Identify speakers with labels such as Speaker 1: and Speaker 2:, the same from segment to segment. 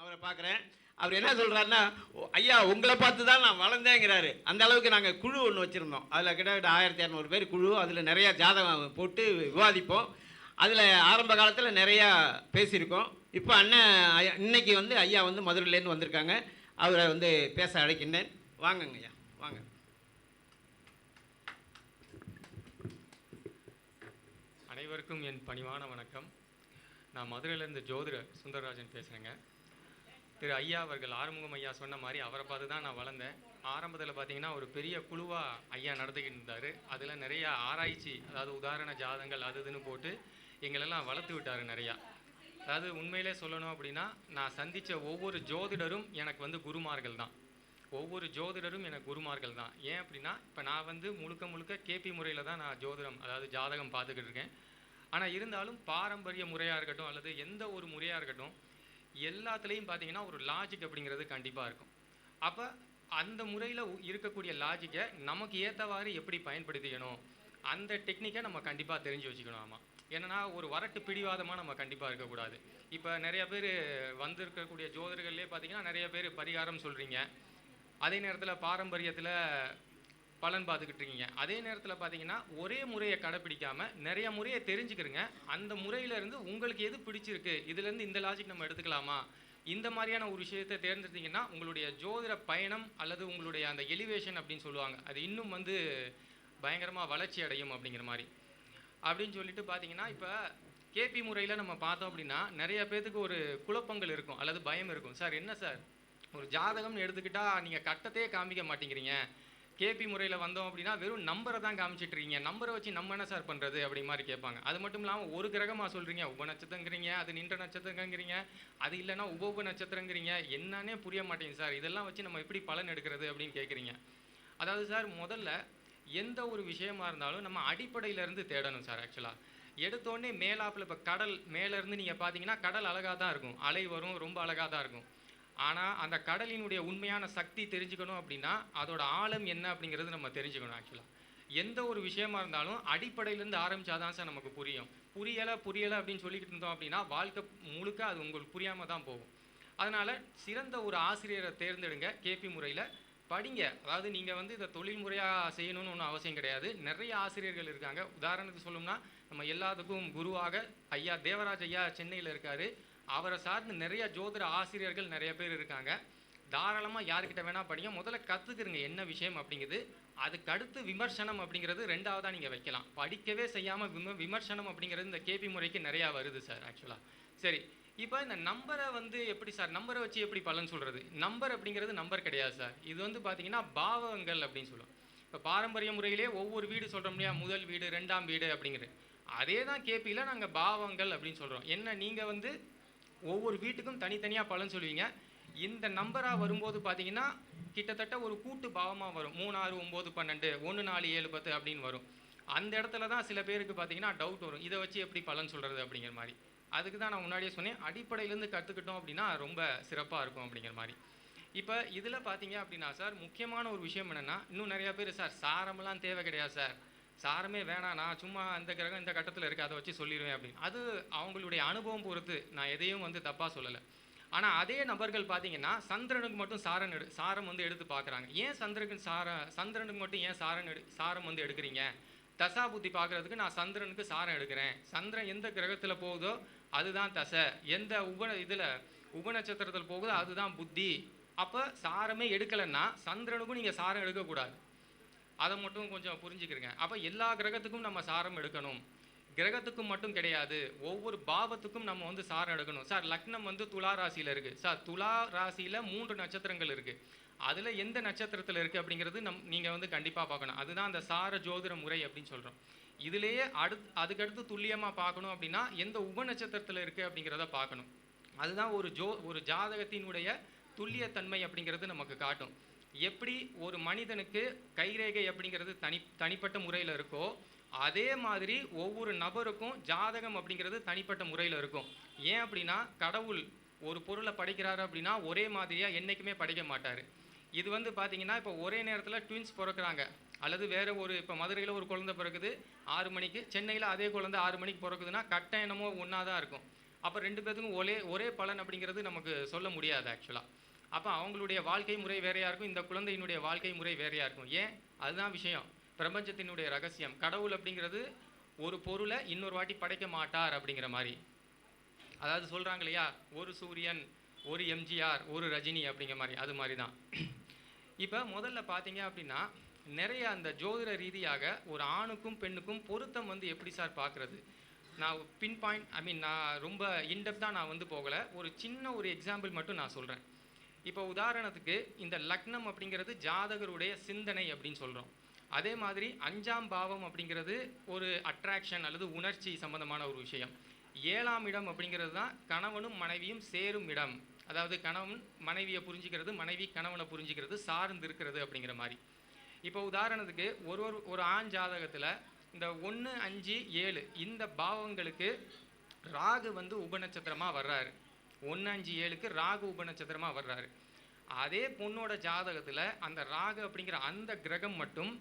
Speaker 1: அவரை பார்க்குறேன். அவர் என்ன சொல்றாருன்னா ஐயா உங்களை பார்த்து தான் நான் வளர்ந்தேங்கிறாரு. அந்த அளவுக்கு நாங்கள் குழு ஒன்று வச்சுருந்தோம். அதில் கிட்டத்தட்ட ஆயிரத்தி இரநூறு பேர் குழு. அதில் நிறையா ஜாதகம் போட்டு விவாதிப்போம். அதில் ஆரம்ப காலத்தில் நிறையா பேசியிருக்கோம். இப்போ அண்ணன் ஐயா- இன்னைக்கு வந்து ஐயா வந்து மதுரையிலேருந்து வந்திருக்காங்க. அவரை வந்து பேச அழைக்கின்றேன். வாங்கங்க ஐயா வாங்க
Speaker 2: அனைவருக்கும் என் பணிவான வணக்கம். நான் மதுரையிலேருந்து ஜோதிடர் சுந்தரராஜன் பேசுகிறேங்க திரு ஐயா அவர்கள் ஆறுமுகம் ஐயா சொன்ன மாதிரி அவரை பார்த்து தான் நான் வளர்ந்தேன். ஆரம்பத்தில் பார்த்தீங்கன்னா ஒரு பெரிய குழுவாக ஐயா நடத்திக்கிட்டு இருந்தார். அதில் நிறையா ஆராய்ச்சி அதாவது உதாரண ஜாதங்கள் அது இதுன்னு போட்டு எங்களெல்லாம் வளர்த்து விட்டார் நிறையா. அதாவது உண்மையிலே சொல்லணும் அப்படின்னா நான் சந்தித்த ஒவ்வொரு ஜோதிடரும் எனக்கு வந்து குருமார்கள் தான். ஒவ்வொரு ஜோதிடரும் எனக்கு குருமார்கள் தான். ஏன் அப்படின்னா இப்போ நான் வந்து முழுக்க முழுக்க கேபி முறையில் தான் நான் ஜோதிடம் அதாவது ஜாதகம் பார்த்துக்கிட்டு இருக்கேன். ஆனால் இருந்தாலும் பாரம்பரிய முறையாக இருக்கட்டும் அல்லது எந்த ஒரு முறையாக இருக்கட்டும் எல்லாத்துலேயும் பார்த்தீங்கன்னா ஒரு லாஜிக் அப்படிங்கிறது கண்டிப்பாக இருக்கும். அப்போ அந்த முறையில் இருக்கக்கூடிய லாஜிக்கை நமக்கு ஏற்றவாறு எப்படி பயன்படுத்திக்கணும்? அந்த டெக்னிக்கை நம்ம கண்டிப்பாக தெரிஞ்சு வச்சுக்கணும் ஆமாம் என்னன்னா ஒரு வரட்டு பிடிவாதமாக நம்ம கண்டிப்பாக இருக்கக்கூடாது. இப்போ நிறைய பேர் வந்திருக்கக்கூடிய ஜோதர்கள்லேயே பார்த்தீங்கன்னா நிறைய பேர் பரிகாரம் சொல்கிறீங்க அதே நேரத்தில் பாரம்பரியத்தில் பலன் பார்த்துக்கிட்டு இருக்கீங்க. அதே நேரத்தில் பார்த்தீங்கன்னா ஒரே முறையை கடைப்பிடிக்காமல் நிறைய முறையை தெரிஞ்சுக்கிறங்க. அந்த முறையில இருந்து உங்களுக்கு எது பிடிச்சிருக்கு? இதுலேருந்து இந்த லாஜிக் நம்ம எடுத்துக்கலாமா? இந்த மாதிரியான ஒரு விஷயத்தை தேர்ந்தெடுத்தீங்கன்னா உங்களுடைய ஜோதிட பயணம் அல்லது உங்களுடைய அந்த எலிவேஷன் அப்படின்னு சொல்லுவாங்க. அது இன்னும் வந்து பயங்கரமாக வளர்ச்சி அடையும் அப்படிங்கிற மாதிரி. அப்படின்னு சொல்லிட்டு பார்த்தீங்கன்னா இப்போ கேபி முறையில் நம்ம பார்த்தோம் அப்படின்னா நிறைய பேர்த்துக்கு ஒரு குழப்பங்கள் இருக்கும் அல்லது பயம் இருக்கும். சார் என்ன சார்? ஒரு ஜாதகம்னு எடுத்துக்கிட்டால் நீங்கள் கட்டத்தையே காமிக்க மாட்டேங்கிறீங்க. கேபி முறையில் வந்தோம் அப்படின்னா வெறும் நம்பரை தான் காமிச்சிட்டு இருக்கீங்க நம்பரை வச்சு நம்ம என்ன சார் பண்ணுறது அப்படி மாதிரி கேட்பாங்க. அது மட்டும் இல்லாமல் ஒரு கிரகமாக சொல்கிறீங்க உப நட்சத்திரங்கிறீங்க அது நின்ற நட்சத்திரங்கிறீங்க அது இல்லைன்னா உப உப நட்சத்திரங்கிறீங்க என்னன்னே புரிய மாட்டேங்குது சார் இதெல்லாம் வச்சு நம்ம எப்படி பலன் எடுக்கிறது அப்படின்னு கேட்குறீங்க. அதாவது சார் முதல்ல எந்த ஒரு விஷயமா இருந்தாலும் நம்ம அடிப்படையிலேருந்து தேடணும் சார் ஆக்சுவலாக எடுத்தோடனே மேலாப்பில் இப்போ கடல் மேலேருந்து நீங்கள் பார்த்தீங்கன்னா கடல் அழகாக தான் இருக்கும். அலை வரும் ரொம்ப அழகாக தான் இருக்கும். ஆனால் அந்த கடலினுடைய உண்மையான சக்தி தெரிஞ்சுக்கணும் அப்படின்னா அதோட ஆழம் என்ன அப்படிங்கிறது நம்ம தெரிஞ்சுக்கணும் ஆக்சுவலாக எந்த ஒரு விஷயமா இருந்தாலும் அடிப்படையிலேருந்து ஆரம்பிச்சாதான் சார் நமக்கு புரியும். புரியலை புரியலை அப்படின்னு சொல்லிக்கிட்டு இருந்தோம் அப்படின்னா வாழ்க்கை முழுக்க அது உங்களுக்கு புரியாமல் தான் போகும். அதனால் சிறந்த ஒரு ஆசிரியரை தேர்ந்தெடுங்க கேபி முறையில். படிங்க. அதாவது நீங்கள் வந்து இதை தொழில் முறையாக செய்யணும்னு ஒன்றும் அவசியம் கிடையாது. நிறைய ஆசிரியர்கள் இருக்காங்க. உதாரணத்துக்கு சொல்லணும்னா நம்ம எல்லாத்துக்கும் குருவாக ஐயா தேவராஜ் ஐயா சென்னையில் இருக்கார். அவரை சார்ந்து நிறைய ஜோதிட ஆசிரியர்கள் நிறைய பேர் இருக்காங்க. தாராளமாக யாருக்கிட்ட வேணால் படிங்க. முதல்ல கற்றுக்குறங்க என்ன விஷயம் அப்படிங்கிறது அதுக்கு அடுத்து விமர்சனம் அப்படிங்கிறது ரெண்டாவதாக நீங்கள் வைக்கலாம். படிக்கவே செய்யாமல் விம விமர்சனம் அப்படிங்கிறது இந்த கேபி முறைக்கு நிறையா வருது சார் ஆக்சுவலாக சரி. இப்போ இந்த நம்பரை வந்து எப்படி சார் நம்பரை வச்சு எப்படி பலன் சொல்கிறது நம்பர் அப்படிங்கிறது நம்பர் கிடையாது சார் இது வந்து பார்த்தீங்கன்னா பாவங்கள் அப்படின்னு சொல்லுவோம். இப்போ பாரம்பரிய முறையிலே ஒவ்வொரு வீடு சொல்கிறோம் இல்லையா? முதல் வீடு ரெண்டாம் வீடு அப்படிங்கிறது. அதே தான் கேபியில் நாங்கள் பாவங்கள் அப்படின்னு சொல்கிறோம் என்ன நீங்கள் வந்து ஒவ்வொரு வீட்டுக்கும் தனித்தனியாக பலன் சொல்லுவீங்க. இந்த நம்பராக வரும்போது பார்த்தீங்கன்னா கிட்டத்தட்ட ஒரு கூட்டு பாவமாக வரும். மூணு ஆறு ஒம்பது பன்னெண்டு ஒன்று நாலு ஏழு பத்து அப்படின்னு வரும். அந்த இடத்துல தான் சில பேருக்கு பார்த்தீங்கன்னா டவுட் வரும். இதை வச்சு எப்படி பலன் சொல்கிறது அப்படிங்கிற மாதிரி. அதுக்கு தான் நான் முன்னாடியே சொன்னேன். அடிப்படையிலேருந்து கற்றுக்கிட்டோம் அப்படின்னா ரொம்ப சிறப்பாக இருக்கும் அப்படிங்கிற மாதிரி. இப்போ இதில் பார்த்தீங்க அப்படின்னா சார் முக்கியமான ஒரு விஷயம் என்னென்னா இன்னும் நிறையா பேர் சார் சாரமெல்லாம் தேவை கிடையாது சார். சாரமே வேணாம் நான் சும்மா இந்த கிரகம் இந்த கட்டத்தில் இருக்குது அதை வச்சு சொல்லிடுவேன் அப்படின்னு. அது அவங்களுடைய அனுபவம் பொறுத்து நான் எதையும் வந்து தப்பாக சொல்லலை. ஆனால் அதே நபர்கள் பார்த்தீங்கன்னா சந்திரனுக்கு மட்டும் சாரம் எடு சாரம் வந்து எடுத்து பார்க்குறாங்க ஏன் சந்திரனுக்கு சார சந்திரனுக்கு மட்டும் ஏன் சாரம் எடு சாரம் வந்து எடுக்கிறீங்க? தசா புத்தி பார்க்குறதுக்கு நான் சந்திரனுக்கு சாரம் எடுக்கிறேன். சந்திரன் எந்த கிரகத்தில் போகுதோ அதுதான் தசை. எந்த உப இதில் உபநட்சத்திரத்தில் போகுதோ அதுதான் புத்தி. அப்போ சாரமே எடுக்கலைன்னா சந்திரனுக்கும் நீங்கள் சாரம் எடுக்கக்கூடாது. அதை மட்டும் கொஞ்சம் புரிஞ்சுக்கிறங்க. அப்போ எல்லா கிரகத்துக்கும் நம்ம சாரம் எடுக்கணும். கிரகத்துக்கும் மட்டும் கிடையாது. ஒவ்வொரு பாவத்துக்கும் நம்ம வந்து சாரம் எடுக்கணும். சார் லக்னம் வந்து துலா ராசியில் இருக்குது சார் துலா ராசியில் மூன்று நட்சத்திரங்கள் இருக்குது அதில் எந்த நட்சத்திரத்தில் இருக்குது அப்படிங்கிறது நம் நீங்கள் வந்து கண்டிப்பாக பார்க்கணும். அதுதான் அந்த சார ஜோதிட முறை அப்படின்னு சொல்கிறோம் இதுலேயே அடுத் அதுக்கடுத்து துல்லியமாக பார்க்கணும் அப்படின்னா எந்த உப நட்சத்திரத்தில் இருக்குது அப்படிங்கிறத பார்க்கணும். அதுதான் ஒரு ஜோ ஒரு ஜாதகத்தினுடைய துல்லியத்தன்மை அப்படிங்கிறது நமக்கு காட்டும். எப்படி ஒரு மனிதனுக்கு கைரேகை அப்படிங்கிறது தனி தனிப்பட்ட முறையில் இருக்கோ அதே மாதிரி ஒவ்வொரு நபருக்கும் ஜாதகம் அப்படிங்கிறது தனிப்பட்ட முறையில் இருக்கும். ஏன் அப்படின்னா கடவுள் ஒரு பொருளை படைக்கிறாரு அப்படின்னா ஒரே மாதிரியாக என்றைக்குமே படைக்க மாட்டார். இது வந்து பார்த்திங்கன்னா இப்போ ஒரே நேரத்தில் ட்வின்ஸ் பிறக்குறாங்க. அல்லது வேறு ஒரு இப்போ மதுரையில் ஒரு குழந்தை பிறக்குது ஆறு மணிக்கு. சென்னையில் அதே குழந்தை ஆறு மணிக்கு பிறக்குதுன்னா கட்டம் என்னமோ ஒன்றா தான் இருக்கும். அப்போ ரெண்டு பேர்த்துக்கும் ஒரே ஒரே பலன் அப்படிங்கிறது நமக்கு சொல்ல முடியாது ஆக்சுவலாக அப்போ அவங்களுடைய வாழ்க்கை முறை வேறையாக இருக்கும் இந்த குழந்தையினுடைய வாழ்க்கை முறை வேறையாக இருக்கும் ஏன்? அதுதான் விஷயம். பிரபஞ்சத்தினுடைய ரகசியம். கடவுள் அப்படிங்கிறது ஒரு பொருளை இன்னொரு வாட்டி படைக்க மாட்டார் அப்படிங்கிற மாதிரி. அதாவது சொல்கிறாங்க இல்லையா? ஒரு சூரியன் ஒரு எம்ஜிஆர் ஒரு ரஜினி அப்படிங்கிற மாதிரி. அது மாதிரி தான் இப்போ முதல்ல பார்த்தீங்க அப்படின்னா நிறைய அந்த ஜோதிட ரீதியாக ஒரு ஆணுக்கும் பெண்ணுக்கும் பொருத்தம் வந்து எப்படி சார் பார்க்குறது நான் பின் பாயிண்ட் ஐ மீன் நான் ரொம்ப இன்டெப்த்தாக நான் வந்து போகலை. ஒரு சின்ன ஒரு எக்ஸாம்பிள் மட்டும் நான் சொல்கிறேன் இப்போ உதாரணத்துக்கு இந்த லக்னம் அப்படிங்கிறது ஜாதகருடைய சிந்தனை அப்படின்னு சொல்கிறோம் அதே மாதிரி அஞ்சாம் பாவம் அப்படிங்கிறது ஒரு அட்ராக்ஷன் அல்லது உணர்ச்சி சம்பந்தமான ஒரு விஷயம். ஏழாம் இடம் அப்படிங்கிறது தான் கணவனும் மனைவியும் சேரும் இடம். அதாவது கணவன் மனைவியை புரிஞ்சுக்கிறது மனைவி கணவனை புரிஞ்சுக்கிறது சார்ந்து இருக்கிறது அப்படிங்கிற மாதிரி. இப்போ உதாரணத்துக்கு ஒரு ஒரு ஒரு ஆண் ஜாதகத்தில் இந்த ஒன்று அஞ்சு ஏழு இந்த பாவங்களுக்கு ராகு வந்து உபநட்சத்திரமாக வர்றாரு. ஒன்று அஞ்சு ஏழுக்கு ராகு உபநட்சத்திரமாக வர்றாரு. அதே பொண்ணோட ஜாதகத்தில் அந்த ராகு அப்படிங்கிற அந்த கிரகம் மட்டும்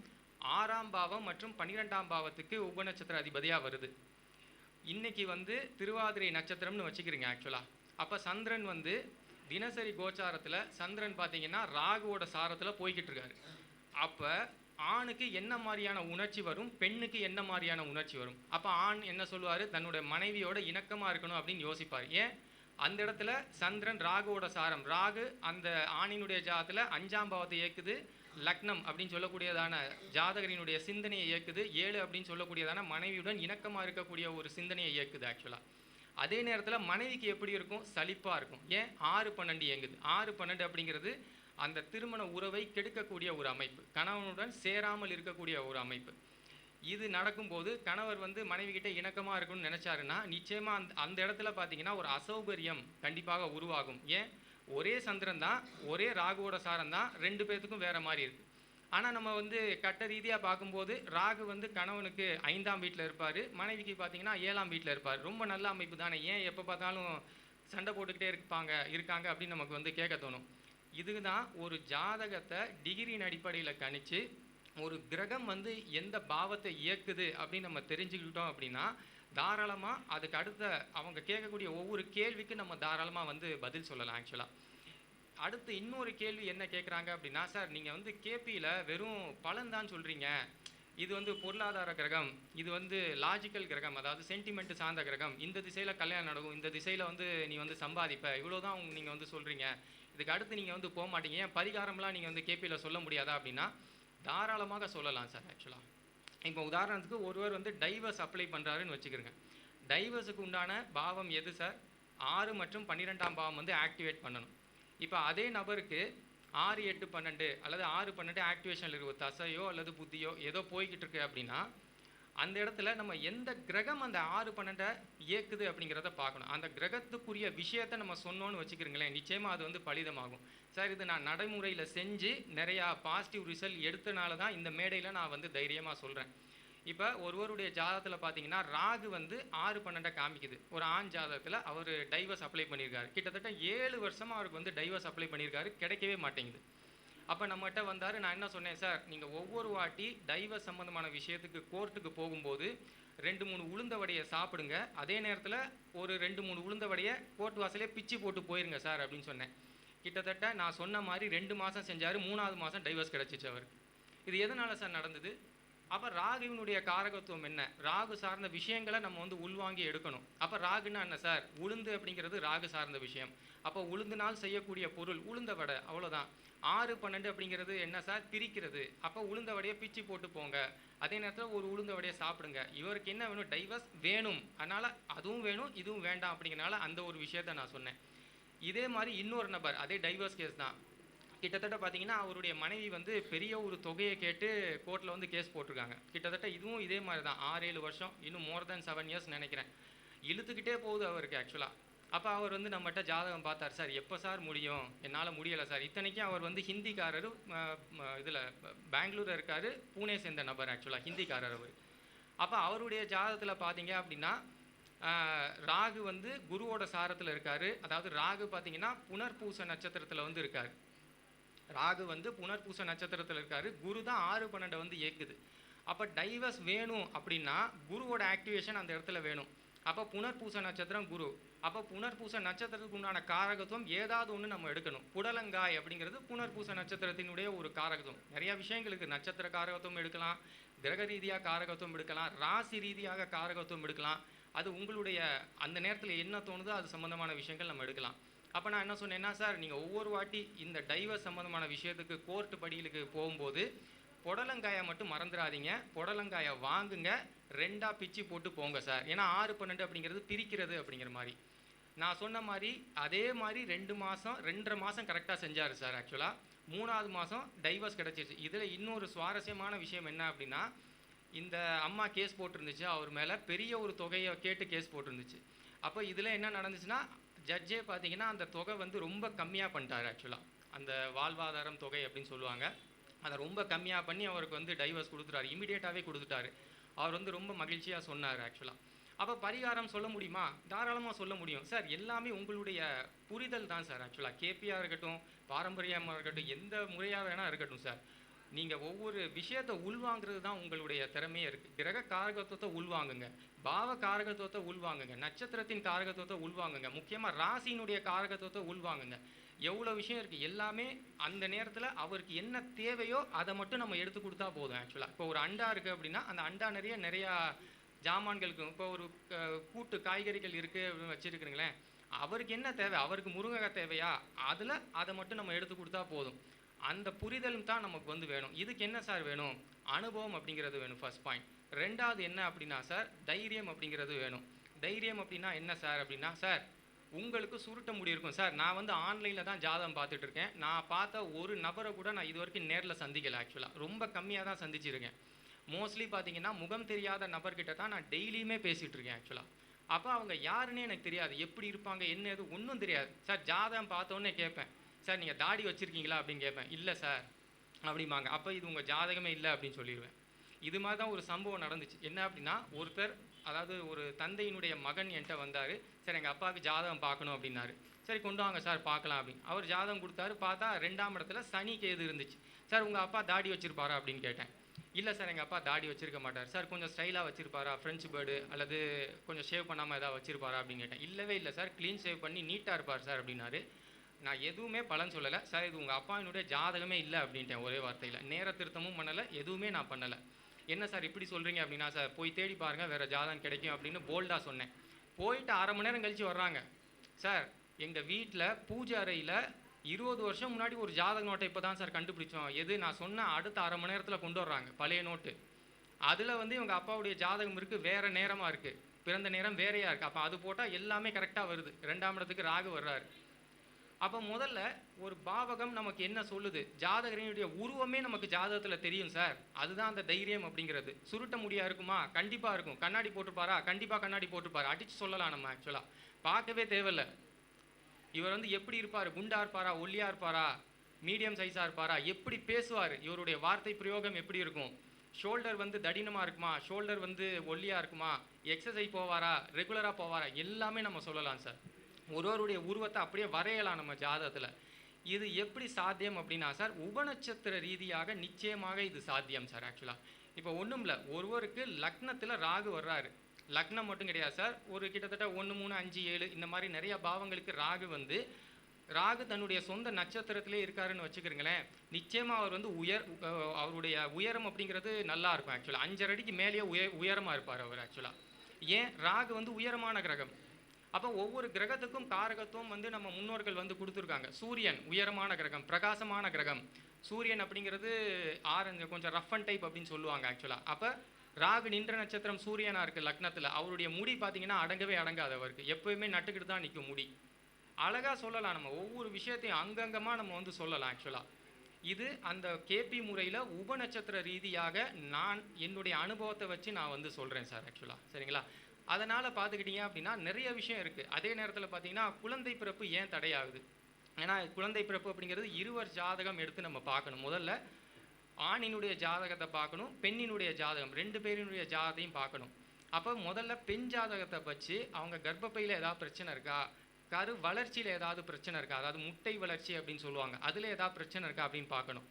Speaker 2: ஆறாம் பாவம் மற்றும் பன்னிரெண்டாம் பாவத்துக்கு உபநட்சத்திர அதிபதியாக வருது. இன்றைக்கி வந்து திருவாதிரை நட்சத்திரம்னு வச்சுக்கிறீங்க ஆக்சுவலாக அப்போ சந்திரன் வந்து தினசரி கோச்சாரத்தில் சந்திரன் பார்த்தீங்கன்னா ராகுவோட சாரத்தில் போய்கிட்டு இருக்காரு. அப்போ ஆணுக்கு என்ன மாதிரியான உணர்ச்சி வரும்? பெண்ணுக்கு என்ன மாதிரியான உணர்ச்சி வரும்? அப்போ ஆண் என்ன சொல்லுவார்? தன்னுடைய மனைவியோட இணக்கமாக இருக்கணும் அப்படின்னு யோசிப்பார். ஏன்? அந்த இடத்துல சந்திரன் ராகுவோட சாரம். ராகு அந்த ஆணினுடைய ஜாதத்தில் அஞ்சாம் பாவத்தை இயக்குது. லக்னம் அப்படின்னு சொல்லக்கூடியதான ஜாதகரினுடைய சிந்தனையை இயக்குது. ஏழு அப்படின்னு சொல்லக்கூடியதான மனைவியுடன் இணக்கமாக இருக்கக்கூடிய ஒரு சிந்தனையை இயக்குது ஆக்சுவலாக அதே நேரத்தில் மனைவிக்கு எப்படி இருக்கும்? சலிப்பாக இருக்கும். ஏன்? ஆறு பன்னெண்டு இயங்குது. ஆறு பன்னெண்டு அப்படிங்கிறது அந்த திருமண உறவை கெடுக்கக்கூடிய ஒரு அமைப்பு. கணவனுடன் சேராமல் இருக்கக்கூடிய ஒரு அமைப்பு. இது நடக்கும்போது கணவர் வந்து மனைவி கிட்ட இணக்கமாக இருக்கும்னு நினச்சாருன்னா நிச்சயமாக அந்த அந்த இடத்துல பார்த்தீங்கன்னா ஒரு அசௌகரியம் கண்டிப்பாக உருவாகும். ஏன்? ஒரே சந்திரன் தான் ஒரே ராகுவோட சாரம் தான் ரெண்டு பேர்த்துக்கும் வேறு மாதிரி இருக்குது ஆனால் நம்ம வந்து கட்ட ரீதியாக பார்க்கும்போது ராகு வந்து கணவனுக்கு ஐந்தாம் வீட்டில் இருப்பார் மனைவிக்கு பார்த்தீங்கன்னா ஏழாம் வீட்டில் இருப்பார். ரொம்ப நல்ல அமைப்பு தானே. ஏன் எப்போ பார்த்தாலும் சண்டை போட்டுக்கிட்டே இருப்பாங்க இருக்காங்க அப்படின்னு நமக்கு வந்து கேட்க தோணும். இதுதான் ஒரு ஜாதகத்தை டிகிரியின் அடிப்படையில் கணித்து ஒரு கிரகம் வந்து எந்த பாவத்தை இயக்குது அப்படின்னு நம்ம தெரிஞ்சுக்கிட்டோம் அப்படின்னா தாராளமாக அதுக்கு அடுத்த அவங்க கேட்கக்கூடிய ஒவ்வொரு கேள்விக்கும் நம்ம தாராளமாக வந்து பதில் சொல்லலாம் ஆக்சுவலாக அடுத்து இன்னொரு கேள்வி என்ன கேட்குறாங்க அப்படின்னா சார் நீங்கள் வந்து கேபியில் வெறும் பலன் தான் சொல்கிறீங்க இது வந்து பொருளாதார கிரகம் இது வந்து லாஜிக்கல் கிரகம் அதாவது சென்டிமெண்ட் சார்ந்த கிரகம். இந்த திசையில் கல்யாணம் நடக்கும் இந்த திசையில் வந்து நீ வந்து சம்பாதிப்ப. இவ்வளோ தான் நீங்கள் வந்து சொல்கிறீங்க இதுக்கு அடுத்து நீங்கள் வந்து போக மாட்டீங்க. ஏன் பரிகாரம்லாம் நீங்கள் வந்து கேபியில் சொல்ல முடியாதா? அப்படின்னா தாராளமாக சொல்லலாம் சார் ஆக்சுவலாக இப்போ உதாரணத்துக்கு ஒருவர் வந்து டைவர்ஸ் அப்ளை பண்ணுறாருன்னு வச்சுக்கிறோங்க. டைவர்ஸுக்கு உண்டான பாவம் எது சார்? ஆறு மற்றும் பன்னிரெண்டாம் பாவம் வந்து ஆக்டிவேட் பண்ணணும். இப்போ அதே நபருக்கு ஆறு எட்டு பன்னெண்டு அல்லது ஆறு பன்னெண்டு ஆக்டிவேஷனில் இருக்கும் தசையோ அல்லது புத்தியோ ஏதோ போய்கிட்டு இருக்கு அப்படின்னா அந்த இடத்துல நம்ம எந்த கிரகம் அந்த ஆறு பன்னெண்டை இயக்குது அப்படிங்கிறத பார்க்கணும். அந்த கிரகத்துக்குரிய விஷயத்தை நம்ம சொன்னோன்னு வச்சுக்கிறீங்களேன் நிச்சயமாக அது வந்து பலிதமாகும். சார் இது நான் நடைமுறையில் செஞ்சு நிறையா பாசிட்டிவ் ரிசல்ட் எடுத்தனால தான் இந்த மேடையில் நான் வந்து தைரியமாக சொல்கிறேன் இப்போ ஒருவருடைய ஜாதகத்தில் பார்த்தீங்கன்னா ராகு வந்து ஆறு பன்னெண்டை காமிக்குது. ஒரு ஆண் ஜாதகத்தில் அவர் டைவர்ஸ் அப்ளை பண்ணியிருக்காரு. கிட்டத்தட்ட ஏழு வருஷமாக அவருக்கு வந்து டைவர்ஸ் அப்ளை பண்ணியிருக்காரு. கிடைக்கவே மாட்டேங்குது. அப்போ நம்மகிட்ட வந்தார் நான் என்ன சொன்னேன் சார் நீங்கள் ஒவ்வொரு வாட்டி டைவர்ஸ் சம்மந்தமான விஷயத்துக்கு கோர்ட்டுக்கு போகும்போது ரெண்டு மூணு உளுந்த வடையை சாப்பிடுங்க. அதே நேரத்தில் ஒரு ரெண்டு மூணு உளுந்த வடையை கோர்ட் வாசலே பிச்சு போட்டு போயிருங்க சார் அப்படின்னு சொன்னேன். கிட்டத்தட்ட நான் சொன்ன மாதிரி ரெண்டு மாதம் செஞ்சார் மூணாவது மாதம் டைவர்ஸ் கிடச்சிச்சு அவருக்கு. இது எதனால் சார் நடந்தது? அப்போ ராகுவினுடைய காரகத்துவம் என்ன? ராகு சார்ந்த விஷயங்களை நம்ம வந்து உள்வாங்கி எடுக்கணும். அப்போ ராகுன்னா என்ன சார்? உளுந்து அப்படிங்கிறது ராகு சார்ந்த விஷயம். அப்போ உளுந்தினால் செய்யக்கூடிய பொருள் உளுந்த வடை அவ்வளோதான் ஆறு பன்னெண்டு அப்படிங்கிறது என்ன சார்? பிரிக்கிறது. அப்போ உளுந்த வடையை பிச்சு போட்டு போங்க. அதே நேரத்தில் ஒரு உளுந்த வடையை சாப்பிடுங்க. இவருக்கு என்ன வேணும்? டைவர்ஸ் வேணும். அதனால் அதுவும் வேணும் இதுவும் வேண்டாம் அப்படிங்கிறனால அந்த ஒரு விஷயத்த நான் சொன்னேன். இதே மாதிரி இன்னொரு நபர் அதே டைவர்ஸ் கேஸ் தான். கிட்டத்தட்ட பார்த்தீங்கன்னா அவருடைய மனைவி வந்து பெரிய ஒரு தொகையை கேட்டு கோர்ட்டில் வந்து கேஸ் போட்டிருக்காங்க. கிட்டத்தட்ட இதுவும் இதே மாதிரி தான் ஆறு ஏழு வருஷம். இன்னும் மோர் தென் செவன் இயர்ஸ் நினைக்கிறேன். இழுத்துக்கிட்டே போகுது அவருக்கு ஆக்சுவலாக அப்போ அவர் வந்து நம்மகிட்ட ஜாதகம் பார்த்தார். சார் எப்போ சார் முடியும்? என்னால் முடியலை சார். இத்தனைக்கும் அவர் வந்து ஹிந்திக்காரர் இதில் பெங்களூரில் இருக்கார். பூனே சேர்ந்த நபர் ஆக்சுவலாக ஹிந்திக்காரர் அவர். அப்போ அவருடைய ஜாதகத்தில் பார்த்தீங்க அப்படின்னா ராகு வந்து குருவோட சாரத்தில் இருக்கார். அதாவது ராகு பார்த்தீங்கன்னா புனர்பூச நட்சத்திரத்தில் வந்து இருக்கார். ராகு வந்து புனர்பூச நட்சத்திரத்தில் இருக்காரு. குரு தான் ஆறு பன்னெண்டை வந்து இயக்குது. அப்போ டைவர்ஸ் வேணும் அப்படின்னா குருவோட ஆக்டிவேஷன் அந்த இடத்துல வேணும். அப்போ புனர்பூச நட்சத்திரம் குரு. அப்போ புனர்பூச நட்சத்திரத்துக்கு உண்டான காரகத்துவம் ஏதாவது ஒன்று நம்ம எடுக்கணும். புடலங்காய் அப்படிங்கிறது புனர்பூச நட்சத்திரத்தினுடைய ஒரு காரகத்துவம். நிறைய விஷயங்களுக்கு நட்சத்திர காரகத்துவம் எடுக்கலாம் கிரக ரீதியாக காரகத்துவம் எடுக்கலாம் ராசி ரீதியாக காரகத்துவம் எடுக்கலாம். அது உங்களுடைய அந்த நேரத்தில் என்ன தோணுதோ அது சம்பந்தமான விஷயங்கள் நம்ம எடுக்கலாம். அப்போ நான் என்ன சொன்னேன்னா சார் நீங்கள் ஒவ்வொரு வாட்டி இந்த டைவர்ஸ் சம்மந்தமான விஷயத்துக்கு கோர்ட்டு படிகளுக்கு போகும்போது புடலங்காயை மட்டும் மறந்துடாதீங்க. புடலங்காயை வாங்குங்க. ரெண்டாக பிச்சு போட்டு போங்க சார். ஏன்னா ஆறு பன்னெண்டு அப்படிங்கிறது பிரிக்கிறது அப்படிங்கிற மாதிரி. நான் சொன்ன மாதிரி அதே மாதிரி ரெண்டு மாதம் ரெண்டரை மாதம் கரெக்டாக செஞ்சார் சார் ஆக்சுவலாக மூணாவது மாதம் டைவர்ஸ் கிடச்சிருச்சு. இதில் இன்னொரு சுவாரஸ்யமான விஷயம் என்ன அப்படின்னா இந்த அம்மா கேஸ் போட்டிருந்துச்சு. அவர் மேலே பெரிய ஒரு தொகையை கேட்டு கேஸ் போட்டிருந்துச்சு. அப்போ இதில் என்ன நடந்துச்சுன்னா ஜட்ஜே பார்த்தீங்கன்னா அந்த தொகை வந்து ரொம்ப கம்மியாக பண்ணிட்டார் ஆக்சுவலாக அந்த வாழ்வாதாரம் தொகை அப்படின்னு சொல்லுவாங்க. அதை ரொம்ப கம்மியாக பண்ணி அவருக்கு வந்து டைவர்ஸ் கொடுத்துட்டாரு. இமீடியட்டாகவே கொடுத்துட்டாரு. அவர் வந்து ரொம்ப மகிழ்ச்சியாக சொன்னார் ஆக்சுவலாக அப்போ பரிகாரம் சொல்ல முடியுமா? தாராளமாக சொல்ல முடியும். சார் எல்லாமே உங்களுடைய புரிதல் தான் சார் ஆக்சுவலாக கேபியாக இருக்கட்டும் பாரம்பரியமாக இருக்கட்டும் எந்த முறையாக வேணால் இருக்கட்டும் சார். நீங்கள் ஒவ்வொரு விஷயத்தை உள்வாங்கிறது தான் உங்களுடைய திறமையே இருக்குது கிரக காரகத்துவத்தை உள்வாங்குங்க. பாவ காரகத்துவத்தை உள்வாங்குங்க. நட்சத்திரத்தின் காரகத்துவத்தை உள்வாங்குங்க. முக்கியமாக ராசியினுடைய காரகத்துவத்தை உள்வாங்குங்க. எவ்வளோ விஷயம் இருக்குது எல்லாமே அந்த நேரத்தில் அவருக்கு என்ன தேவையோ அதை மட்டும் நம்ம எடுத்து கொடுத்தா போதும் ஆக்சுவலாக இப்போ ஒரு அண்டா இருக்குது அப்படின்னா அந்த அண்டா நிறைய நிறையா ஜாமான்களுக்கு இப்போ ஒரு கூட்டு காய்கறிகள் இருக்குது அப்படின்னு வச்சுருக்குறீங்களேன் அவருக்கு என்ன தேவை? அவருக்கு முருங்கைக்காய் தேவையா? அதில் அதை மட்டும் நம்ம எடுத்து கொடுத்தா போதும். அந்த புரிதலும் தான் நமக்கு வந்து வேணும். இதுக்கு என்ன சார் வேணும்? அனுபவம் அப்படிங்கிறது வேணும் ஃபர்ஸ்ட் பாயிண்ட் ரெண்டாவது என்ன அப்படின்னா சார் தைரியம் அப்படிங்கிறது வேணும். தைரியம் அப்படின்னா என்ன சார் அப்படின்னா சார் உங்களுக்கு சுருட்ட முடி இருக்கும். சார் நான் வந்து ஆன்லைனில் தான் ஜாதகம் பார்த்துட்டு இருக்கேன். நான் பார்த்த ஒரு நபரை கூட நான் இது வரைக்கும் நேரில் சந்திக்கலை ஆக்சுவலாக ரொம்ப கம்மியாக தான் சந்திச்சிருக்கேன். மோஸ்ட்லி பார்த்தீங்கன்னா முகம் தெரியாத நபர்கிட்ட தான் நான் டெய்லியுமே பேசிகிட்டு இருக்கேன் ஆக்சுவலாக அப்போ அவங்க யாருன்னே எனக்கு தெரியாது. எப்படி இருப்பாங்க என்ன எது ஒன்றும் தெரியாது. சார் ஜாதகம் பார்த்தோன்னே கேட்பேன். சார் நீங்கள் தாடி வச்சுருக்கீங்களா? அப்படின்னு கேட்பேன். இல்லை சார். அப்படிம்பாங்க. அப்போ இது உங்கள் ஜாதகமே இல்லை அப்படின்னு சொல்லிடுவேன். இது மாதிரி தான் ஒரு சம்பவம் நடந்துச்சு. என்ன அப்படின்னா ஒருத்தர் அதாவது ஒரு தந்தையினுடைய மகன் என்கிட்ட வந்தார். சார் எங்கள் அப்பாவுக்கு ஜாதகம் பார்க்கணும் அப்படின்னாரு. சரி கொண்டு வாங்க சார் பார்க்கலாம் அப்படின்னு. அவர் ஜாதகம் கொடுத்தாரு. பார்த்தா ரெண்டாம் இடத்துல சனி கேது இருந்துச்சு. சார் உங்கள் அப்பா தாடி வச்சுருப்பாரா? அப்படின்னு கேட்டேன். இல்லை சார் எங்கள் அப்பா தாடி வச்சிருக்க மாட்டார். சார் கொஞ்சம் ஸ்டைலாக வச்சிருப்பாரா? ஃப்ரெஞ்சு பேர்டு அல்லது கொஞ்சம் ஷேவ் பண்ணாமல் ஏதாவது வச்சிருப்பாரா? அப்படின்னு கேட்டேன். இல்லவே இல்லை சார். க்ளீன் ஷேவ் பண்ணி நீட்டாக இருப்பார் சார் அப்படின்னாரு. நான் எதுவுமே பலன் சொல்லலை. சார் இது உங்கள் அப்பாவினுடைய ஜாதகமே இல்லை அப்படின்ட்டேன் ஒரே வார்த்தையில். நேர திருத்தமும் பண்ணலை எதுவுமே நான் பண்ணலை. என்ன சார் இப்படி சொல்கிறீங்க அப்படின்னா சார் போய் தேடி பாருங்கள் வேறு ஜாதகம் கிடைக்கும் அப்படின்னு போல்டாக சொன்னேன். போயிட்டு அரை மணி நேரம் கழித்து வர்றாங்க. சார் எங்கள் வீட்டில் பூஜை அறையில் இருபது வருஷம் முன்னாடி ஒரு ஜாதக நோட்டை இப்போ தான் சார் கண்டுபிடிச்சோம். எது? நான் சொன்ன அடுத்த அரை மணி நேரத்தில் கொண்டு வர்றாங்க பழைய நோட்டு. அதில் வந்து இவங்க அப்பாவுடைய ஜாதகம் இருக்குது வேறு நேரமாக இருக்குது பிறந்த நேரம் வேறையாக இருக்குது அப்போ அது போட்டால் எல்லாமே கரெக்டாக வருது. ரெண்டாம் இடத்துக்கு ராகு வர்றாரு. அப்போ முதல்ல ஒரு பாவகம் நமக்கு என்ன சொல்லுது? ஜாதகரினுடைய உருவமே நமக்கு ஜாதகத்தில் தெரியும் சார். அதுதான் அந்த தைரியம் அப்படிங்கிறது. சுருட்ட முடியா இருக்குமா? கண்டிப்பாக இருக்கும். கண்ணாடி போட்டுப்பாரா கண்டிப்பாக கண்ணாடி போட்டுப்பாரு அடிச்சு சொல்லலாம் நம்ம ஆக்சுவலாக பார்க்கவே தேவையில்லை. இவர் வந்து எப்படி இருப்பார்? குண்டா இருப்பாரா? ஒல்லியா இருப்பாரா? மீடியம் சைஸாக இருப்பாரா? எப்படி பேசுவார்? இவருடைய வார்த்தை பிரயோகம் எப்படி இருக்கும்? ஷோல்டர் வந்து தடினமாக இருக்குமா? ஷோல்டர் வந்து ஒல்லியாக இருக்குமா? எக்ஸசைஸ் போவாரா? ரெகுலராக போவாரா? எல்லாமே நம்ம சொல்லலாம் சார். ஒருவருடைய உருவத்தை அப்படியே வரையலாம் நம்ம ஜாதகத்தில். இது எப்படி சாத்தியம் அப்படின்னா சார் உபநட்சத்திர ரீதியாக நிச்சயமாக இது சாத்தியம் சார் ஆக்சுவலாக இப்போ ஒன்றும் இல்லை ஒருவருக்கு லக்னத்தில் ராகு வர்றாரு. லக்னம் மட்டும் கிடையாது சார் ஒரு கிட்டத்தட்ட ஒன்று மூணு அஞ்சு ஏழு இந்த மாதிரி நிறைய பாவங்களுக்கு ராகு வந்து ராகு தன்னுடைய சொந்த நட்சத்திரத்திலே இருக்காருன்னு வச்சுக்கிறீங்களேன் நிச்சயமாக அவர் வந்து உயர் அவருடைய உயரம் அப்படிங்கிறது நல்லா இருக்கும் ஆக்சுவலாக அஞ்சரை அடிக்கு மேலேயே உய உயரமாக இருப்பார் அவர் ஆக்சுவலாக ஏன்? ராகு வந்து உயரமான கிரகம். அப்போ ஒவ்வொரு கிரகத்துக்கும் காரகத்துவம் வந்து நம்ம முன்னோர்கள் வந்து கொடுத்துருக்காங்க. சூரியன் உயரமான கிரகம் பிரகாசமான கிரகம். சூரியன் அப்படிங்கிறது ஆரஞ்சு கொஞ்சம் ரஃப் அண்ட் டைப் அப்படின்னு சொல்லுவாங்க ஆக்சுவலாக அப்போ ராகு நின்ற நட்சத்திரம் சூரியனாக இருக்குது லக்னத்தில். அவருடைய முடி பார்த்தீங்கன்னா அடங்கவே அடங்காது அவருக்கு. எப்போயுமே நட்டுக்கிட்டு தான் நிற்கும் முடி. அழகாக சொல்லலாம் நம்ம. ஒவ்வொரு விஷயத்தையும் அங்கங்கமாக நம்ம வந்து சொல்லலாம் ஆக்சுவலாக இது அந்த கேபி முறையில் உபநட்சத்திர ரீதியாக நான் என்னுடைய அனுபவத்தை வச்சு நான் வந்து சொல்கிறேன் சார் ஆக்சுவலாக சரிங்களா? அதனால் பார்த்துக்கிட்டீங்க அப்படின்னா நிறைய விஷயம் இருக்குது அதே நேரத்தில் பார்த்தீங்கன்னா குழந்தை பிறப்பு ஏன் தடையாகுது? ஏன்னா குழந்தை பிறப்பு அப்படிங்கிறது இருவர் ஜாதகம் எடுத்து நம்ம பார்க்கணும். முதல்ல ஆணினுடைய ஜாதகத்தை பார்க்கணும் பெண்ணினுடைய ஜாதகம் ரெண்டு பேரினுடைய ஜாதகத்தையும் பார்க்கணும். அப்போ முதல்ல பெண் ஜாதகத்தை வச்சு அவங்க கர்ப்பப்பையில் ஏதாவது பிரச்சனை இருக்கா? கரு வளர்ச்சியில் ஏதாவது பிரச்சனை இருக்கா? அதாவது முட்டை வளர்ச்சி அப்படின்னு சொல்லுவாங்க. அதில் ஏதாவது பிரச்சனை இருக்கா அப்படின்னு பார்க்கணும்.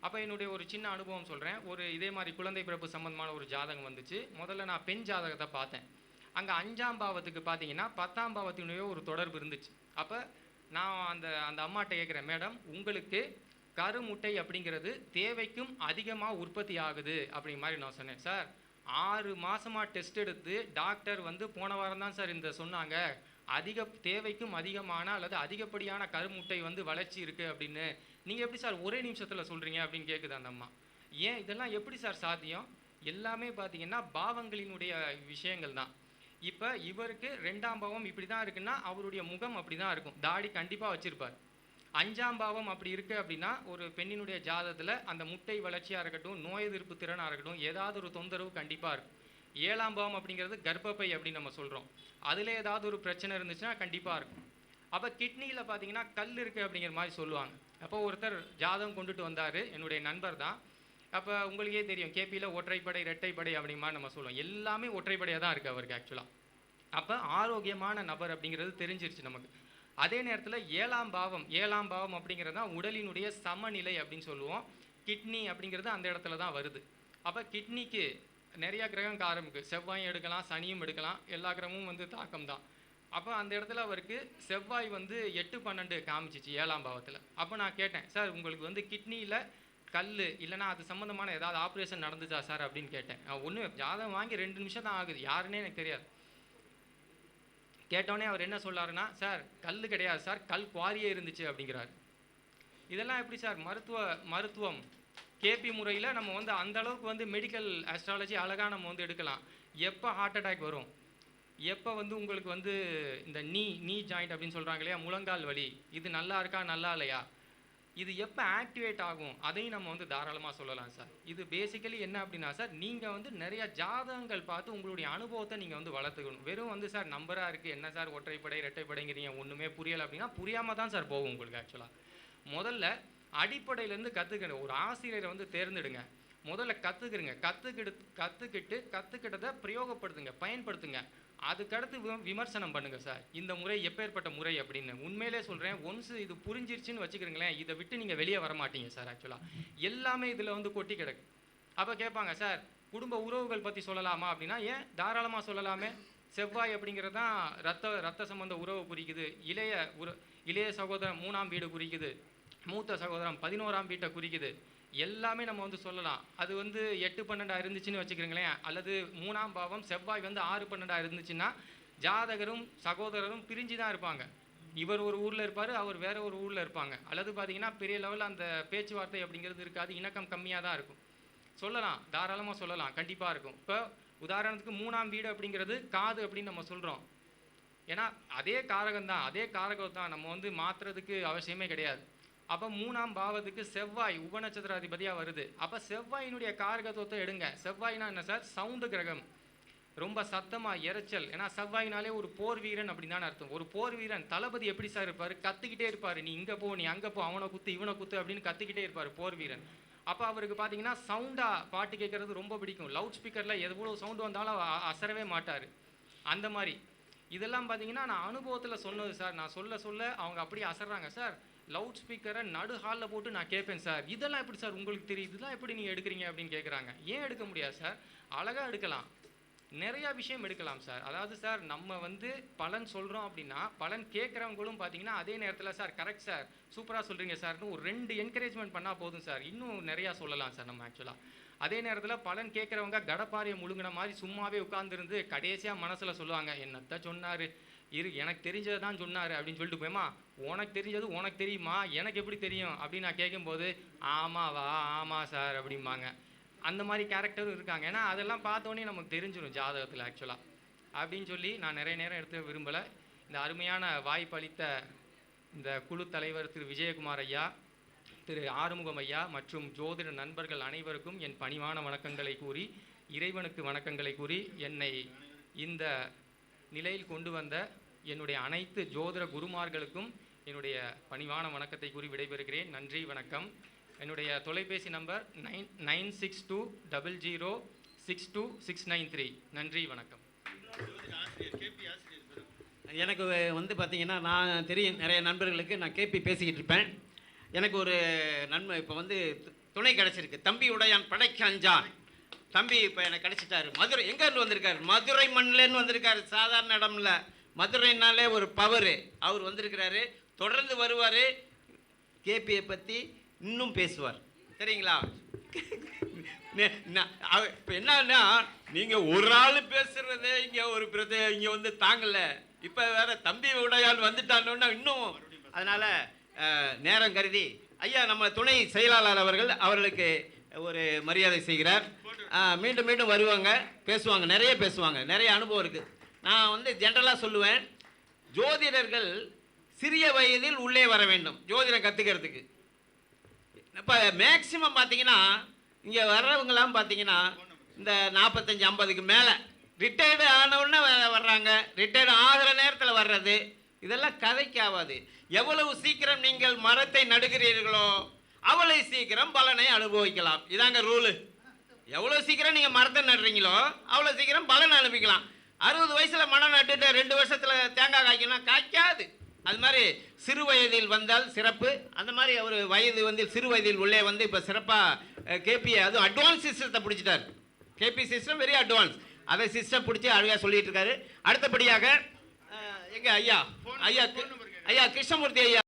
Speaker 2: அப்போ என்னுடைய ஒரு சின்ன அனுபவம் சொல்கிறேன் ஒரு இதே மாதிரி குழந்தை பிறப்பு சம்பந்தமான ஒரு ஜாதகம் வந்துச்சு. முதல்ல நான் பெண் ஜாதகத்தை பார்த்தேன். அங்கே அஞ்சாம் பாவத்துக்கு பார்த்தீங்கன்னா பத்தாம் பாவத்தினுடைய ஒரு தொடர்பு இருந்துச்சு. அப்போ நான் அந்த அந்த அம்மாட்ட கேட்குறேன் மேடம் உங்களுக்கு கருமுட்டை அப்படிங்கிறது தேவைக்கும் அதிகமாக உற்பத்தி ஆகுது அப்படிங்கிற மாதிரி நான் சொன்னேன். சார் ஆறு மாதமாக டெஸ்ட் எடுத்து டாக்டர் வந்து போன வாரம் தான் சார் இந்த சொன்னாங்க. அதிக தேவைக்கும் அதிகமான அல்லது அதிகப்படியான கருமுட்டை வந்து வளர்ச்சி இருக்குது அப்படின்னு. நீங்கள் எப்படி சார் ஒரே நிமிஷத்தில் சொல்கிறீங்க அப்படின்னு கேட்குது அந்த அம்மா. ஏன் இதெல்லாம் எப்படி சார் சாத்தியம்? எல்லாமே பார்த்தீங்கன்னா பாவங்களினுடைய விஷயங்கள் தான். இப்போ இவருக்கு ரெண்டாம் பாவம் இப்படி தான் இருக்குன்னா அவருடைய முகம் அப்படி தான் இருக்கும். தாடி கண்டிப்பாக வச்சுருப்பார். அஞ்சாம் பாவம் அப்படி இருக்குது அப்படின்னா ஒரு பெண்ணினுடைய ஜாதத்தில் அந்த முட்டை வளர்ச்சியாக இருக்கட்டும் நோய் எதிர்ப்பு திறனாக இருக்கட்டும் ஏதாவது ஒரு தொந்தரவு கண்டிப்பாக இருக்கும். ஏழாம் பாவம் அப்படிங்கிறது கர்ப்பப்பை அப்படின்னு நம்ம சொல்கிறோம் அதில் ஏதாவது ஒரு பிரச்சனை இருந்துச்சுன்னா கண்டிப்பாக இருக்கும். அப்போ கிட்னியில் பார்த்தீங்கன்னா கல் இருக்குது அப்படிங்கிற மாதிரி சொல்லுவாங்க. அப்போ ஒருத்தர் ஜாதகம் கொண்டுட்டு வந்தார். என்னுடைய நண்பர் தான். அப்போ உங்களுக்கே தெரியும் கேபியில் ஒற்றைப்படை இரட்டைப்படை அப்படிமா நம்ம சொல்லுவோம். எல்லாமே ஒற்றைப்படையாக தான் இருக்குது அவருக்கு ஆக்சுவலாக அப்போ ஆரோக்கியமான நபர் அப்படிங்கிறது தெரிஞ்சிருச்சு நமக்கு. அதே நேரத்தில் ஏழாம் பாவம் ஏழாம் பாவம் அப்படிங்கிறது தான் உடலினுடைய சமநிலை அப்படின்னு சொல்லுவோம். கிட்னி அப்படிங்கிறது அந்த இடத்துல தான் வருது. அப்போ கிட்னிக்கு நிறையா கிரகம் காரமுக்கு செவ்வாயும் எடுக்கலாம் சனியும் எடுக்கலாம் எல்லா கிரகமும் வந்து தாக்கம் தான். அப்போ அந்த இடத்துல அவருக்கு செவ்வாய் வந்து எட்டு பன்னெண்டு காமிச்சிச்சு ஏழாம் பாவத்தில். அப்போ நான் கேட்டேன் சார் உங்களுக்கு வந்து கிட்னியில் கல் இல்லைன்னா அது சம்மந்தமான ஏதாவது ஆப்ரேஷன் நடந்துச்சா சார் அப்படின்னு கேட்டேன். ஒன்று ஜாதகம் வாங்கி ரெண்டு நிமிஷம் தான் ஆகுது. யாருன்னே எனக்கு தெரியாது. கேட்டோடனே அவர் என்ன சொல்லாருன்னா சார் கல் கிடையாது சார். கல் குவாரியே இருந்துச்சு அப்படிங்கிறாரு. இதெல்லாம் எப்படி சார்? மருத்துவ மருத்துவம். கேபி முறையில் நம்ம வந்து அந்த அளவுக்கு வந்து மெடிக்கல் ஆஸ்ட்ராலஜி அழகாக நம்ம வந்து எடுக்கலாம். எப்போ ஹார்ட் அட்டாக் வரும்? எப்போ வந்து உங்களுக்கு வந்து இந்த நீ நீ ஜாயிண்ட் அப்படின்னு சொல்கிறாங்க இல்லையா? முழங்கால் வலி. இது நல்லா இருக்கா? நல்லா இல்லையா? இது எப்போ ஆக்டிவேட் ஆகும்? அதையும் நம்ம வந்து தாராளமாக சொல்லலாம் சார் இது பேசிக்கலி என்ன அப்படின்னா சார் நீங்கள் வந்து நிறைய ஜாதகங்கள் பார்த்து உங்களுடைய அனுபவத்தை நீங்கள் வந்து வளர்த்துக்கணும். வெறும் வந்து சார் நம்பராக இருக்குது என்ன சார் ஒற்றைப்படை இரட்டைப்படைங்கிறீங்க. ஒன்றுமே புரியலை அப்படின்னா புரியாமல் தான் சார் போகும் உங்களுக்கு ஆக்சுவலாக முதல்ல அடிப்படையிலேருந்து கற்றுக்கணும் ஒரு ஆசிரியரை வந்து தேர்ந்தெடுங்க. முதல்ல கற்றுக்குறங்க கற்றுக்கிட்டு கற்றுக்கிட்டு கற்றுக்கிட்டதை பிரயோகப்படுத்துங்க. பயன்படுத்துங்க. அதுக்கடுத்து வி- விமர்சனம் பண்ணுங்க சார். இந்த முறை எப்பேற்பட்ட முறை அப்படின்னு. உண்மையிலே சொல்கிறேன் ஒன்ஸ் இது புரிஞ்சிருச்சுன்னு வச்சுக்கிறீங்களேன் இதை விட்டு நீங்கள் வெளியே வர மாட்டீங்க சார் ஆக்சுவலாக எல்லாமே இதில் வந்து கொட்டி கிடக்கு. அப்போ கேட்பாங்க சார் குடும்ப உறவுகள் பற்றி சொல்லலாமா? அப்படின்னா ஏன்? தாராளமாக சொல்லலாமே. செவ்வாய் அப்படிங்கிறது தான் ரத்த ரத்த சம்பந்த உறவு குறிக்குது. இளைய உற இளைய சகோதரன் மூணாம் வீடு குறிக்குது. மூத்த சகோதரன் பதினோராம் வீட்டை குறிக்குது. எல்லாமே நம்ம வந்து சொல்லலாம். அது வந்து எட்டு பன்னெண்டா இருந்துச்சுன்னு வச்சுக்கிறீங்களேன். அல்லது மூணாம் பாவம் செவ்வாய் வந்து ஆறு பன்னெண்டாக இருந்துச்சுன்னா ஜாதகரும் சகோதரரும் பிரிஞ்சு தான் இருப்பாங்க. இவர் ஒரு ஊரில் இருப்பார் அவர் வேற ஒரு ஊரில் இருப்பாங்க. அல்லது பார்த்தீங்கன்னா பெரிய லெவலில் அந்த பேச்சுவார்த்தை அப்படிங்கிறது இருக்காது. இணக்கம் கம்மியாக தான் இருக்கும். சொல்லலாம். தாராளமாக சொல்லலாம். கண்டிப்பாக இருக்கும். இப்போ உதாரணத்துக்கு மூணாம் வீடு அப்படிங்கிறது காது அப்படின்னு நம்ம சொல்கிறோம் ஏன்னா அதே காரகம் தான் அதே காரகம் தான் நம்ம வந்து மாற்றுறதுக்கு அவசியமே கிடையாது. அப்போ மூணாம் பாவத்துக்கு செவ்வாய் உபநட்சத்திராதிபதியாக வருது. அப்போ செவ்வாயினுடைய காரகத்துவத்தை எடுங்க. செவ்வாய்னா என்ன சார்? சவுண்டு கிரகம். ரொம்ப சத்தமாக இரைச்சல் ஏன்னா செவ்வாயினாலே ஒரு போர் வீரன் அப்படின்னு அர்த்தம். ஒரு போர் வீரன். தளபதி எப்படி சார் இருப்பார்? கத்துக்கிட்டே இருப்பார். நீ இங்கே போ நீ அங்கே போ அவனை குத்து இவனை குத்து அப்படின்னு கத்துக்கிட்டே இருப்பார் போர் வீரன். அப்போ அவருக்கு பார்த்தீங்கன்னா சவுண்டாக பாட்டு கேட்குறது ரொம்ப பிடிக்கும். லவுட் ஸ்பீக்கரில் எவ்வளோ சவுண்டு வந்தாலும் அசரவே மாட்டார். அந்த மாதிரி. இதெல்லாம் பார்த்தீங்கன்னா நான் அனுபவத்தில் சொன்னது சார். நான் சொல்ல சொல்ல அவங்க அப்படியே அசர்றாங்க சார். லவுட் ஸ்பீக்கரை நடு ஹாலில் போட்டு நான் கேட்பேன் சார் இதெல்லாம் எப்படி சார் உங்களுக்கு தெரியுது? இதெல்லாம் எப்படி நீங்கள் எடுக்கிறீங்க அப்படின்னு கேட்குறாங்க ஏன் எடுக்க முடியாது சார் அழகாக எடுக்கலாம். நிறையா விஷயம் எடுக்கலாம் சார் அதாவது சார் நம்ம வந்து பலன் சொல்கிறோம் அப்படின்னா பலன் கேட்குறவங்களும் பார்த்தீங்கன்னா அதே நேரத்தில் சார் கரெக்ட் சார் சூப்பராக சொல்கிறீங்க சார்னு ஒரு ரெண்டு என்கரேஜ்மெண்ட் பண்ணால் போதும் சார் இன்னும் நிறையா சொல்லலாம் சார் நம்ம ஆக்சுவலாக அதே நேரத்தில் பலன் கேட்குறவங்க கடப்பாறையை முழுங்கின மாதிரி சும்மாவே உட்காந்துருந்து கடைசியாக மனசில் சொல்லுவாங்க என்னத்த சொன்னார்? இரு எனக்கு தெரிஞ்சதை தான் சொன்னார் அப்படின்னு சொல்லிட்டு போயமா உனக்கு தெரிஞ்சது உனக்கு தெரியுமா? எனக்கு எப்படி தெரியும்? அப்படின்னு நான் கேட்கும்போது ஆமாவா ஆமாம் சார் அப்படிம்பாங்க. அந்த மாதிரி கேரக்டரும் இருக்காங்க. ஏன்னா அதெல்லாம் பார்த்தோன்னே நமக்கு தெரிஞ்சிடும் ஜாதகத்தில் ஆக்சுவலாக அப்படின்னு சொல்லி நான் நிறைய நேரம் எடுத்து விரும்பலை. இந்த அருமையான வாய்ப்பளித்த இந்த குழு தலைவர் திரு விஜயகுமார் ஐயா திரு ஆறுமுகம் ஐயா மற்றும் ஜோதிட நண்பர்கள் அனைவருக்கும் என் பணிவான வணக்கங்களை கூறி இறைவனுக்கு வணக்கங்களை கூறி என்னை இந்த நிலையில் கொண்டு வந்த என்னுடைய அனைத்து ஜோதிட குருமார்களுக்கும் என்னுடைய பணிவான வணக்கத்தை கூறி விடைபெறுகிறேன். நன்றி வணக்கம். என்னுடைய தொலைபேசி number nine nine six two double zero six two six nine three. நன்றி வணக்கம்.
Speaker 1: எனக்கு வந்து பார்த்தீங்கன்னா நான் தெரியும் நிறைய நண்பர்களுக்கு நான் கேபி பேசிக்கிட்டு இருப்பேன். எனக்கு ஒரு நன்மை இப்போ வந்து து- துணை கிடச்சிருக்கு. தம்பி உடையான் படைக்கஞ்சான் தம்பி இப்போ எனக்கு கிடச்சிட்டாரு. மதுரை எங்கேருந்து வந்திருக்காரு? மதுரை மண்ணிலேருந்து வந்திருக்காரு. சாதாரண இடம்ல. மதுரைனாலே ஒரு பவரு அவர் வந்திருக்கிறாரு. தொடர்ந்து வருவார். கேபியை பற்றி இன்னும் பேசுவார். சரிங்களா? இப்போ என்னன்னா நீங்கள் ஒரு ஆள் பேசுறதே இங்கே ஒரு பிரதே இங்கே வந்து தாங்கலை. இப்போ வேற தம்பி உடையால் வந்துட்டானோன்னா இன்னும் அதனால் நேரம் கருதி ஐயா நம்ம துணை செயலாளர் அவர்கள் அவர்களுக்கு ஒரு மரியாதை செய்கிறார். மீண்டும் மீண்டும் வருவாங்க. பேசுவாங்க. நிறைய பேசுவாங்க. நிறைய அனுபவம் இருக்குது நான் வந்து ஜென்ரலாக சொல்லுவேன். ஜோதிடர்கள் சிறிய வயதில் உள்ளே வர வேண்டும். ஜோதிடம் கற்றுக்கிறதுக்கு இப்போ மேக்சிமம் பார்த்தீங்கன்னா இங்கே வர்றவங்களாம் பார்த்தீங்கன்னா இந்த நாற்பத்தஞ்சு ஐம்பதுக்கு மேலே. ரிட்டையர்டு ஆனவுடனே வர்றாங்க. ரிட்டையர்டு ஆகிற நேரத்தில் வர்றது இதெல்லாம் கதைக்கு ஆகாது எவ்வளவு சீக்கிரம் நீங்கள் மரத்தை நடுகிறீர்களோ அவ்வளவு சீக்கிரம் பலனை அனுபவிக்கலாம். இதாங்க ரூலு எவ்வளோ சீக்கிரம் நீங்கள் மரத்தை நடுறீங்களோ அவ்வளோ சீக்கிரம் பலன் அனுபவிக்கலாம். அறுபது வயசில் மரம் நட்டுட்டு ரெண்டு வருஷத்தில் தேங்காய் காய்க்கணும் காய்க்காது. அது மாதிரி சிறு வயதில் வந்தால் சிறப்பு. அந்த மாதிரி ஒரு வயது வந்து சிறு வயதில் உள்ளே வந்து இப்போ சிறப்பாக கேபி அதுவும் அட்வான்ஸ் சிஸ்டத்தை பிடிச்சிட்டார். கேபி சிஸ்டம் வெரி அட்வான்ஸ் அதை சிஸ்டம் பிடிச்சி அழகாக சொல்லிட்டு இருக்காரு. அடுத்தபடியாக அஹ், எங்க ஐயா? ஐயா ஐயா கிருஷ்ணமூர்த்தி ஐயா.